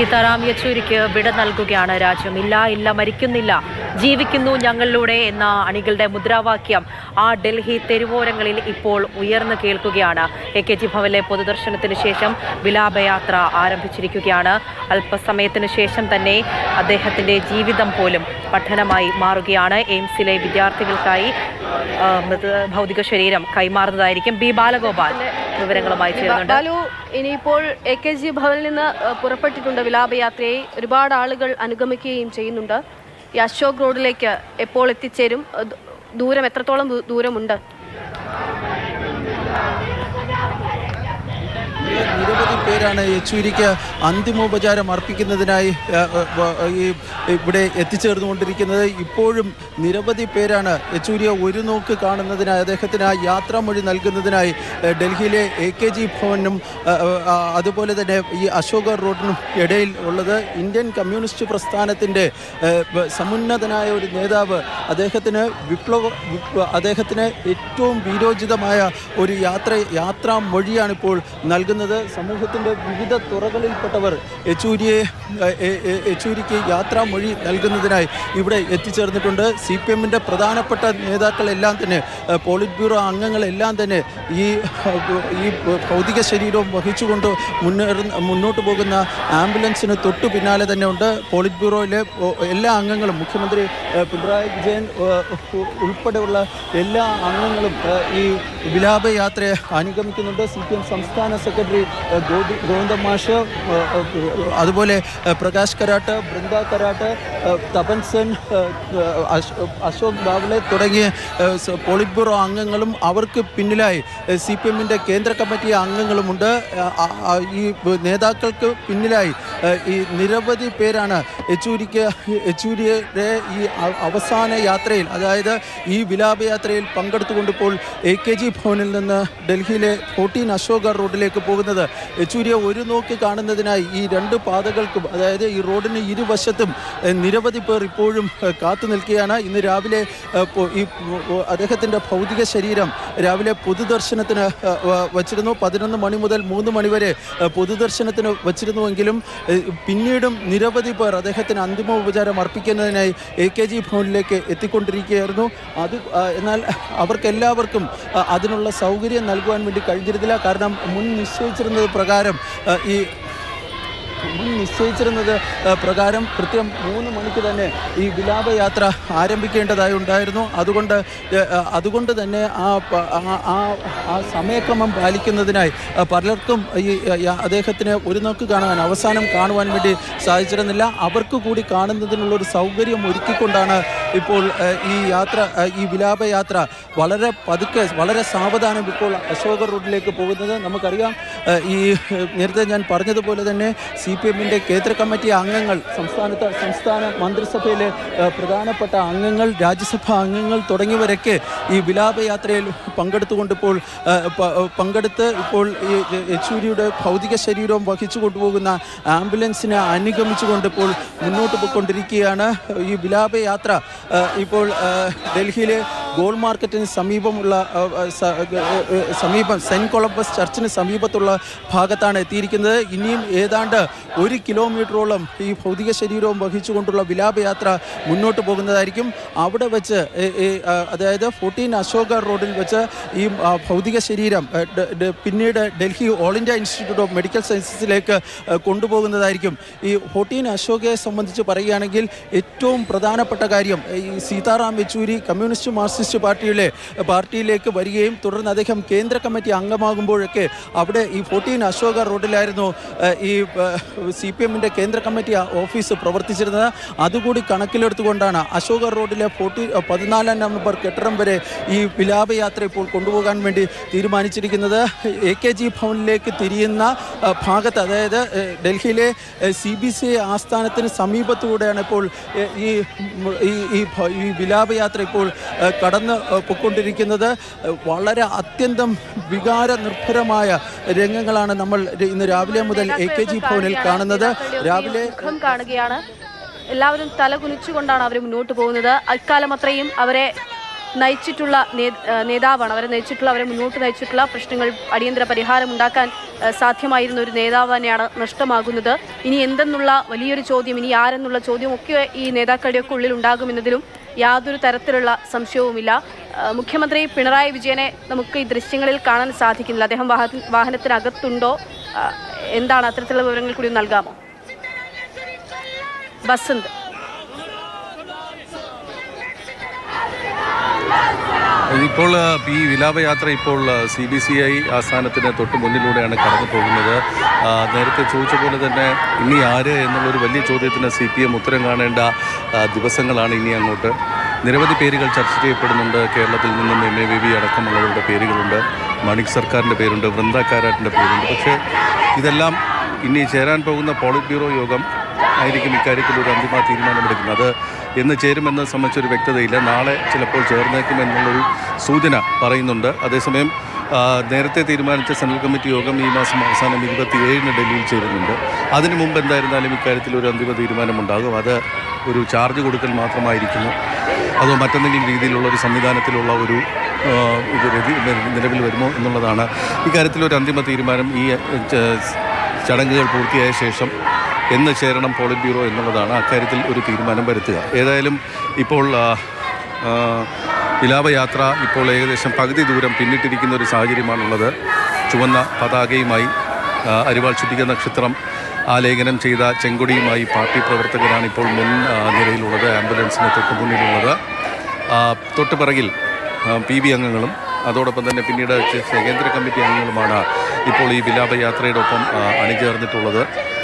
സീതാറാം യെച്ചൂരിക്ക് വിട നൽകുകയാണ് രാജ്യം. ഇല്ല ഇല്ല മരിക്കുന്നില്ല. ജീവിക്കുന്നു ഞങ്ങളിലൂടെ എന്ന അണികളുടെ മുദ്രാവാക്യം ആ ഡൽഹി തെരുവോരങ്ങളിൽ ഇപ്പോൾ ഉയർന്നു കേൾക്കുകയാണ്. എ കെ ജി ഭവനിലെ പൊതുദർശനത്തിന് ശേഷം വിലാപയാത്ര ആരംഭിച്ചിരിക്കുകയാണ്. അല്പസമയത്തിന് ശേഷം തന്നെ അദ്ദേഹത്തിന്റെ ജീവിതം പോലും പഠനമായി മാറുകയാണ്. എയിംസിലെ വിദ്യാർത്ഥികൾക്കായി ഭൗതിക ശരീരം കൈമാറുന്നതായിരിക്കും ബി ബാലഗോപാൽ. വിവരങ്ങളുമായി ചേരുന്നുണ്ട്. ബാലു ഇനിയിപ്പോൾ എ കെ ജി ഭവനിൽ നിന്ന് പുറപ്പെട്ടിട്ടുണ്ട് വിലാപയാത്രയെ. ഒരുപാട് ആളുകൾ അനുഗമിക്കുകയും ചെയ്യുന്നുണ്ട്. ഈ അശോക് റോഡിലേക്ക് എപ്പോൾ എത്തിച്ചേരും? ദൂരം എത്രത്തോളം ദൂരമുണ്ട്? നിരവധി പേരാണ് യെച്ചൂരിക്ക് അന്തിമോപചാരം അർപ്പിക്കുന്നതിനായി ഈ ഇവിടെ എത്തിച്ചേർന്നുകൊണ്ടിരിക്കുന്നത്. ഇപ്പോഴും നിരവധി പേരാണ് യെച്ചൂരിയെ ഒരു നോക്ക് കാണുന്നതിനായി അദ്ദേഹത്തിന് ആ യാത്രാമൊഴി നൽകുന്നതിനായി ഡൽഹിയിലെ എ കെ ജി ഭവനും അതുപോലെ തന്നെ ഈ അശോക റോഡിനും ഇടയിൽ ഉള്ളത് ഇന്ത്യൻ കമ്മ്യൂണിസ്റ്റ് പ്രസ്ഥാനത്തിന്റെ സമുന്നതനായ ഒരു നേതാവ്. അദ്ദേഹത്തിന് വിപ്ലവ അദ്ദേഹത്തിന് ഏറ്റവും വീരോചിതമായ ഒരു യാത്ര യാത്രാ മൊഴിയാണ് നൽകുന്നത് സമൂഹത്തിന്റെ വിവിധ തുറകളിൽപ്പെട്ടവർ യെച്ചൂരിയെ യെച്ചൂരിക്ക് യാത്രാ മൊഴി നൽകുന്നതിനായി ഇവിടെ എത്തിച്ചേർന്നിട്ടുണ്ട്. സി പി എമ്മിന്റെ പ്രധാനപ്പെട്ട നേതാക്കളെല്ലാം തന്നെ പോളിറ്റ് ബ്യൂറോ അംഗങ്ങളെല്ലാം തന്നെ ഈ ഈ ഭൗതിക ശരീരവും വഹിച്ചുകൊണ്ട് മുന്നേറുന്ന മുന്നോട്ട് പോകുന്ന ആംബുലൻസിന് തൊട്ടു പിന്നാലെ തന്നെ ഉണ്ട്. പോളിറ്റ് ബ്യൂറോയിലെ എല്ലാ അംഗങ്ങളും മുഖ്യമന്ത്രി പിണറായി വിജയൻ ഉൾപ്പെടെയുള്ള എല്ലാ അംഗങ്ങളും ഈ വിലാപയാത്രയെ അനുഗമിക്കുന്നുണ്ട്. സി പി എം സംസ്ഥാന സെക്രട്ടറി ഏഹ്, ഗോവി ഗോവിന്ദൻ മാഷ് അതുപോലെ പ്രകാശ് കരാട്ട് ബൃന്ദ കരാട്ട് തപൻ സെൻ അശോക് ബാവ്ലെ തുടങ്ങിയ പോളിറ്റ് ബ്യൂറോ അംഗങ്ങളും അവർക്ക് പിന്നിലായി. സി പി എമ്മിന്റെ കേന്ദ്ര കമ്മിറ്റി അംഗങ്ങളുമുണ്ട്. ഈ നേതാക്കൾക്ക് പിന്നിലായി. ഈ നിരവധി പേരാണ് യെച്ചൂരിക്ക് യെച്ചൂരിയുടെ ഈ അവസാന യാത്രയിൽ അതായത് ഈ വിലാപയാത്രയിൽ പങ്കെടുത്തുകൊണ്ടിപ്പോൾ എ കെ ജി ഭവനിൽ നിന്ന് ഡൽഹിയിലെ ഫോർട്ടീൻ അശോക റോഡിലേക്ക് പോകുന്നത്. യെച്ചൂരിയെ ഒരു നോക്കി കാണുന്നതിനായി ഈ രണ്ട് പാതകൾക്കും അതായത് ഈ റോഡിന് ഇരുവശത്തും നിരവധി പേർ ഇപ്പോഴും കാത്തു നിൽക്കുകയാണ്. ഇന്ന് രാവിലെ ഈ അദ്ദേഹത്തിന്റെ ഭൗതിക ശരീരം രാവിലെ പൊതുദർശനത്തിന് വച്ചിരുന്നു. പതിനൊന്ന് മണി മുതൽ മൂന്ന് മണിവരെ പൊതുദർശനത്തിന് വച്ചിരുന്നുവെങ്കിലും പിന്നീടും നിരവധി പേർ അദ്ദേഹത്തിന് അന്തിമോപചാരം അർപ്പിക്കുന്നതിനായി എ കെ ജി ഭവനിലേക്ക് എത്തിക്കൊണ്ടിരിക്കുകയായിരുന്നു. അത് എന്നാൽ അവർക്കെല്ലാവർക്കും അതിനുള്ള സൗകര്യം നൽകുവാൻ വേണ്ടി കഴിഞ്ഞിരുന്നില്ല. കാരണം മുൻ നിശ്ചയിച്ചിരുന്നത് പ്രകാരം ഈ മുൻ നിശ്ചയിച്ചിരുന്നത് പ്രകാരം കൃത്യം മൂന്ന് മണിക്ക് തന്നെ ഈ വിലാപയാത്ര ആരംഭിക്കേണ്ടതായി ഉണ്ടായിരുന്നു അതുകൊണ്ട് അതുകൊണ്ട് തന്നെ ആ ആ- സമയക്രമം പാലിക്കുന്നതിനായി പലർക്കും ഈ അദ്ദേഹത്തിന് ഒരു നോക്ക് കാണാൻ അവസാനം കാണുവാൻ വേണ്ടി സാധിച്ചിരുന്നില്ല. അവർക്ക് കൂടി കാണുന്നതിനുള്ളൊരു സൗകര്യം ഒരുക്കിക്കൊണ്ടാണ് ഇപ്പോൾ ഈ യാത്ര ഈ വിലാപയാത്ര വളരെ പതുക്കെ വളരെ സാവധാനം ഇപ്പോൾ അശോക റോഡിലേക്ക് പോകുന്നത്. നമുക്കറിയാം ഈ നേരത്തെ ഞാൻ പറഞ്ഞതുപോലെ തന്നെ സി പി എമ്മിന്റെ കേന്ദ്ര കമ്മിറ്റി അംഗങ്ങൾ സംസ്ഥാനത്ത് സംസ്ഥാന മന്ത്രിസഭയിലെ പ്രധാനപ്പെട്ട അംഗങ്ങൾ രാജ്യസഭാ അംഗങ്ങൾ തുടങ്ങിയവരൊക്കെ ഈ വിലാപയാത്രയിൽ പങ്കെടുത്തുകൊണ്ട് ഇപ്പോൾ ഏഹ്, പങ്കെടുത്ത് ഇപ്പോൾ ഈ യെച്ചൂരിയുടെ ഭൗതിക ശരീരവും വഹിച്ചു കൊണ്ടുപോകുന്ന ആംബുലൻസിനെ അനുഗമിച്ചുകൊണ്ട് ഇപ്പോൾ മുന്നോട്ട് പോയിക്കൊണ്ടിരിക്കുകയാണ്. ഈ വിലാപയാത്ര ഇപ്പോൾ ഡൽഹിയിലെ ഗോൾ മാർക്കറ്റിന് സമീപമുള്ള സമീപം സെന്റ് കൊളംബസ് ചർച്ചിന് സമീപത്തുള്ള ഭാഗത്താണ് എത്തിയിരിക്കുന്നത്. ഇനിയും ഏതാണ്ട് ഒരു കിലോമീറ്ററോളം ഈ ഭൗതിക ശരീരവും വഹിച്ചുകൊണ്ടുള്ള വിലാപയാത്ര മുന്നോട്ട് പോകുന്നതായിരിക്കും. അവിടെ വെച്ച് അതായത് ഫോർട്ടീൻ അശോക റോഡിൽ വെച്ച് ഈ ഭൗതിക ശരീരം പിന്നീട് Delhi all India institute of medical സയൻസസിലേക്ക് കൊണ്ടുപോകുന്നതായിരിക്കും. ഈ ഫോർട്ടീൻ അശോകയെ സംബന്ധിച്ച് പറയുകയാണെങ്കിൽ ഏറ്റവും പ്രധാനപ്പെട്ട കാര്യം ഈ സീതാറാം യെച്ചൂരി കമ്മ്യൂണിസ്റ്റ് മാർക്സിസ്റ്റ് പാർട്ടിയിലെ പാർട്ടിയിലേക്ക് വരികയും തുടർന്ന് അദ്ദേഹം കേന്ദ്ര കമ്മിറ്റി അംഗമാകുമ്പോഴൊക്കെ അവിടെ ഈ ഫോർട്ടീൻ അശോക റോഡിലായിരുന്നു ഈ സി പി എമ്മിന്റെ കേന്ദ്ര കമ്മിറ്റി ഓഫീസ് പ്രവർത്തിച്ചിരുന്നത്. അതുകൂടി കണക്കിലെടുത്തുകൊണ്ടാണ് അശോക റോഡിലെ ഫോർട്ടി പതിനാലാം നമ്പർ കെട്ടിടം വരെ ഈ വിലാപയാത്ര ഇപ്പോൾ കൊണ്ടുപോകാൻ വേണ്ടി തീരുമാനിച്ചിരിക്കുന്നത്. എ കെ ജി ഭവനിലേക്ക് തിരിയുന്ന ഭാഗത്ത് അതായത് ഡൽഹിയിലെ സി ബി സി ആസ്ഥാനത്തിന് സമീപത്തൂടെയാണ് ഇപ്പോൾ ഈ ഈ വിലാപയാത്ര ഇപ്പോൾ കടന്ന് ഏഹ്, പൊയ്ക്കൊണ്ടിരിക്കുന്നത്. വളരെ അത്യന്തം വികാര നിർഭരമായ രംഗങ്ങളാണ് നമ്മൾ ഇന്ന് രാവിലെ മുതൽ എ കെ ജി ഭവനിൽ കാണുന്നത്. രാവിലെ കാണുകയാണ്. എല്ലാവരും തല കുനിച്ചുകൊണ്ടാണ് അവർ മുന്നോട്ട് പോകുന്നത്. അക്കാലം അത്രയും അവരെ നയിച്ചിട്ടുള്ള നേതാവാണ്. അവരെ നയിച്ചിട്ടുള്ള അവരെ മുന്നോട്ട് നയിച്ചിട്ടുള്ള പ്രശ്നങ്ങൾ അടിയന്തര പരിഹാരം ഉണ്ടാക്കാൻ സാധ്യമായിരുന്ന ഒരു നേതാവ് തന്നെയാണ് നഷ്ടമാകുന്നത്. ഇനി എന്തെന്നുള്ള വലിയൊരു ചോദ്യം ഇനി ആരെന്നുള്ള ചോദ്യമൊക്കെ ഈ നേതാക്കളുടെയൊക്കെ ഉള്ളിൽ ഉണ്ടാകുമെന്നതിലും യാതൊരു തരത്തിലുള്ള സംശയവുമില്ല. മുഖ്യമന്ത്രി പിണറായി വിജയനെ നമുക്ക് ഈ ദൃശ്യങ്ങളിൽ കാണാൻ സാധിക്കുന്നില്ല. അദ്ദേഹം വാഹന വാഹനത്തിനകത്തുണ്ടോ? എന്താണ്? അത്തരത്തിലുള്ള വിവരങ്ങൾ കൂടി നൽകാമോ? വസന്ത് ഇപ്പോൾ ഈ വിലാപയാത്ര ഇപ്പോൾ സി ബി സി ഐ ആസ്ഥാനത്തിന് തൊട്ട് മുന്നിലൂടെയാണ് കടന്നു പോകുന്നത്. നേരത്തെ ചോദിച്ച പോലെ തന്നെ ഇനി ആര് എന്നുള്ളൊരു വലിയ ചോദ്യത്തിന് സി പി എം ഉത്തരം കാണേണ്ട ദിവസങ്ങളാണ് ഇനി അങ്ങോട്ട്. നിരവധി പേരുകൾ ചർച്ച ചെയ്യപ്പെടുന്നുണ്ട്. കേരളത്തിൽ നിന്നും എം എ വി വി അടക്കമുള്ളവരുടെ പേരുകളുണ്ട്. മണിക് സർക്കാരിന്റെ പേരുണ്ട് വൃന്ദ കാരാട്ടിന്റെ പേരുണ്ട്. പക്ഷേ ഇതെല്ലാം ഇനി ചേരാൻ പോകുന്ന പോളിറ്റ് ബ്യൂറോ യോഗം ആയിരിക്കും ഇക്കാര്യത്തിൽ ഒരു അന്തിമ തീരുമാനമെടുക്കുന്നത്. അത് എന്ന് ചേരുമെന്നത് സംബന്ധിച്ചൊരു വ്യക്തതയില്ല. നാളെ ചിലപ്പോൾ ചേർന്നേക്കുമെന്നുള്ളൊരു സൂചന പറയുന്നുണ്ട്. അതേസമയം നേരത്തെ തീരുമാനിച്ച സെൻട്രൽ കമ്മിറ്റി യോഗം ഈ മാസം അവസാനം ഇരുപത്തിയേഴിന് ഡൽഹിയിൽ ചേരുന്നുണ്ട്. അതിനു മുമ്പ് എന്തായിരുന്നാലും ഇക്കാര്യത്തിൽ ഒരു അന്തിമ തീരുമാനമുണ്ടാകും. അത് ഒരു ചാർജ് കൊടുക്കൽ മാത്രമായിരിക്കുന്നു. അതോ മറ്റെന്തെങ്കിലും രീതിയിലുള്ള ഒരു സംവിധാനത്തിലുള്ള ഒരു ഇത് നിലവിൽ വരുമോ എന്നുള്ളതാണ്. ഇക്കാര്യത്തിൽ ഒരു അന്തിമ തീരുമാനം ഈ ചടങ്ങുകൾ പൂർത്തിയായ ശേഷം എന്ന് ചേരണം പോളിറ്റ് ബ്യൂറോ എന്നുള്ളതാണ് അക്കാര്യത്തിൽ ഒരു തീരുമാനം വരുത്തുക. ഏതായാലും ഇപ്പോൾ വിലാപയാത്ര ഇപ്പോൾ ഏകദേശം പകുതി ദൂരം പിന്നിട്ടിരിക്കുന്ന ഒരു സാഹചര്യമാണുള്ളത്. ചുവന്ന പതാകയുമായി അരിവാൾ ചുറ്റിക നക്ഷത്രം ആലേഖനം ചെയ്ത ചെങ്കൊടിയുമായി പാർട്ടി പ്രവർത്തകരാണ് ഇപ്പോൾ മുൻ നിരയിലുള്ളത് ആംബുലൻസിന് തൊട്ട് മുന്നിലുള്ളത്. തൊട്ട് പിറകിൽ പി ബി അംഗങ്ങളും അതോടൊപ്പം തന്നെ പിന്നീട് കേന്ദ്ര കമ്മിറ്റി അംഗങ്ങളുമാണ് ഇപ്പോൾ ഈ വിലാപയാത്രയോടൊപ്പം അണിചേർന്നിട്ടുള്ളത്.